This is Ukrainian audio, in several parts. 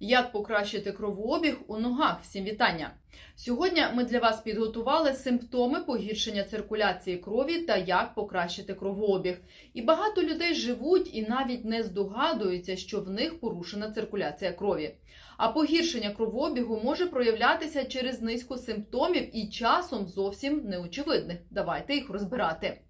Як покращити кровообіг у ногах? Всім вітання! Сьогодні ми для вас підготували симптоми погіршення циркуляції крові та як покращити кровообіг. І багато людей живуть і навіть не здогадуються, що в них порушена циркуляція крові. А погіршення кровообігу може проявлятися через низку симптомів і часом зовсім неочевидних. Давайте їх розбирати.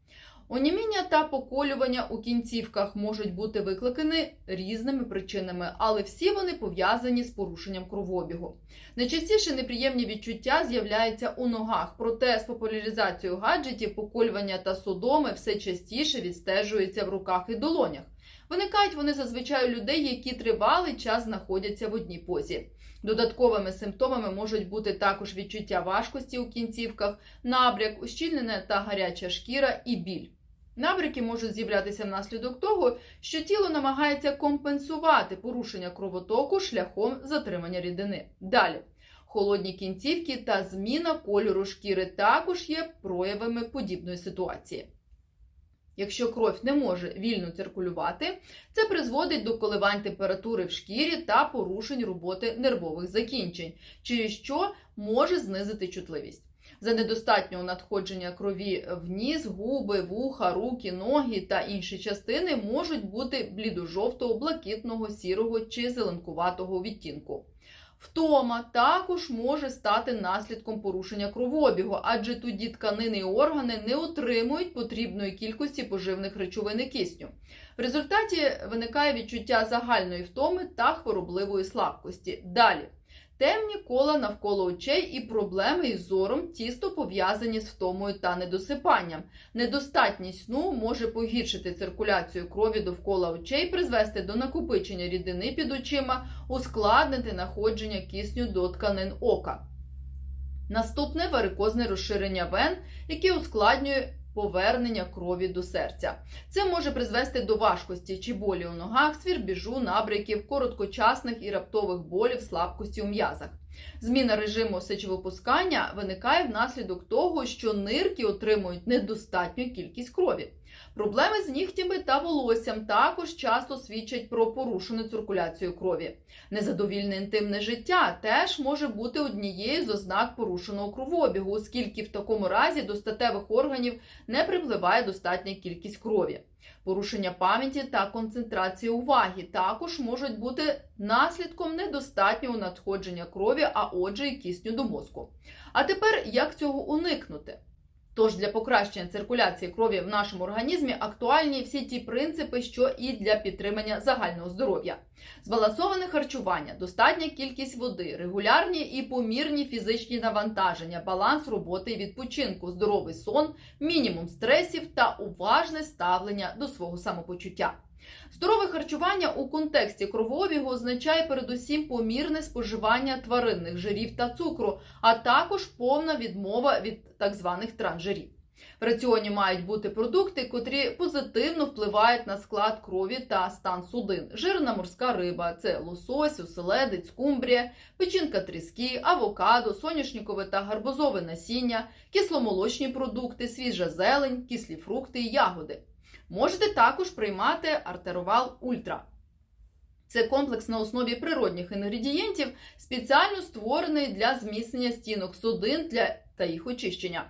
Оніміння та поколювання у кінцівках можуть бути викликані різними причинами, але всі вони пов'язані з порушенням кровообігу. Найчастіше неприємні відчуття з'являються у ногах, проте з популяризацією гаджетів поколювання та судоми все частіше відстежуються в руках і долонях. Виникають вони зазвичай у людей, які тривалий час знаходяться в одній позі. Додатковими симптомами можуть бути також відчуття важкості у кінцівках, набряк, ущільнена та гаряча шкіра і біль. Набряки можуть з'являтися внаслідок того, що тіло намагається компенсувати порушення кровотоку шляхом затримання рідини. Далі. Холодні кінцівки та зміна кольору шкіри також є проявами подібної ситуації. Якщо кров не може вільно циркулювати, це призводить до коливань температури в шкірі та порушень роботи нервових закінчень, через що може знизити чутливість. За недостатнього надходження крові в ніс, губи, вуха, руки, ноги та інші частини можуть бути блідо-жовтого, блакитного, сірого чи зеленкуватого відтінку. Втома також може стати наслідком порушення кровообігу, адже тоді тканини і органи не отримують потрібної кількості поживних речовин і кисню. В результаті виникає відчуття загальної втоми та хворобливої слабкості. Далі. Темні кола навколо очей і проблеми із зором тісто пов'язані з втомою та недосипанням. Недостатність сну може погіршити циркуляцію крові довкола очей, призвести до накопичення рідини під очима, ускладнити находження кисню до тканин ока. Наступне варикозне розширення вен, яке ускладнює повернення крові до серця. Це може призвести до важкості чи болі у ногах, свірбіжу, набряків, короткочасних і раптових болів, слабкості у м'язах. Зміна режиму сечовипускання виникає внаслідок того, що нирки отримують недостатню кількість крові. Проблеми з нігтями та волоссям також часто свідчать про порушену циркуляцію крові. Незадовільне інтимне життя теж може бути однією з ознак порушеного кровообігу, оскільки в такому разі до статевих органів не припливає достатня кількість крові. Порушення пам'яті та концентрації уваги також можуть бути наслідком недостатнього надходження крові, а отже, і кисню до мозку. А тепер як цього уникнути? Тож для покращення циркуляції крові в нашому організмі актуальні всі ті принципи, що і для підтримання загального здоров'я. Збалансоване харчування, достатня кількість води, регулярні і помірні фізичні навантаження, баланс роботи і відпочинку, здоровий сон, мінімум стресів та уважне ставлення до свого самопочуття. Здорове харчування у контексті кровообігу означає передусім помірне споживання тваринних жирів та цукру, а також повна відмова від так званих трансжирів. В раціоні мають бути продукти, котрі позитивно впливають на склад крові та стан судин. Жирна морська риба це лосось, оселедець, кумбрія, печінка тріски, авокадо, соняшникове та гарбузове насіння, кисломолочні продукти, свіжа зелень, кислі фрукти і ягоди. Можете також приймати артеровал Ультра. Це комплекс на основі природних інгредієнтів, спеціально створений для зміцнення стінок судин для та їх очищення.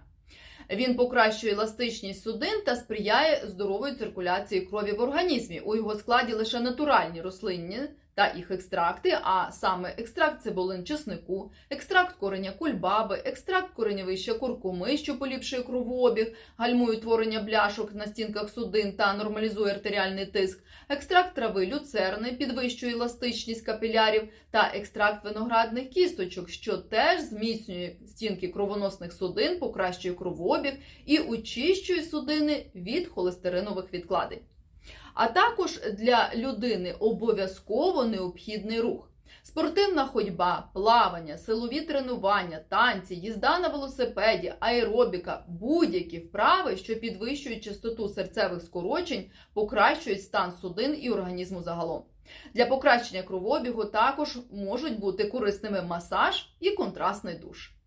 Він покращує еластичність судин та сприяє здорової циркуляції крові в організмі. У його складі лише натуральні рослинні та їх екстракти, а саме екстракт цибулин чеснику, екстракт кореня кульбаби, екстракт коренєвища куркуми, що поліпшує кровообіг, гальмує утворення бляшок на стінках судин та нормалізує артеріальний тиск, екстракт трави люцерни підвищує еластичність капілярів та екстракт виноградних кісточок, що теж зміцнює стінки кровоносних судин, покращує кровообіг і очищує судини від холестеринових відкладень. А також для людини обов'язково необхідний рух. Спортивна ходьба, плавання, силові тренування, танці, їзда на велосипеді, аеробіка, будь-які вправи, що підвищують частоту серцевих скорочень, покращують стан судин і організму загалом. Для покращення кровообігу також можуть бути корисними масаж і контрастний душ.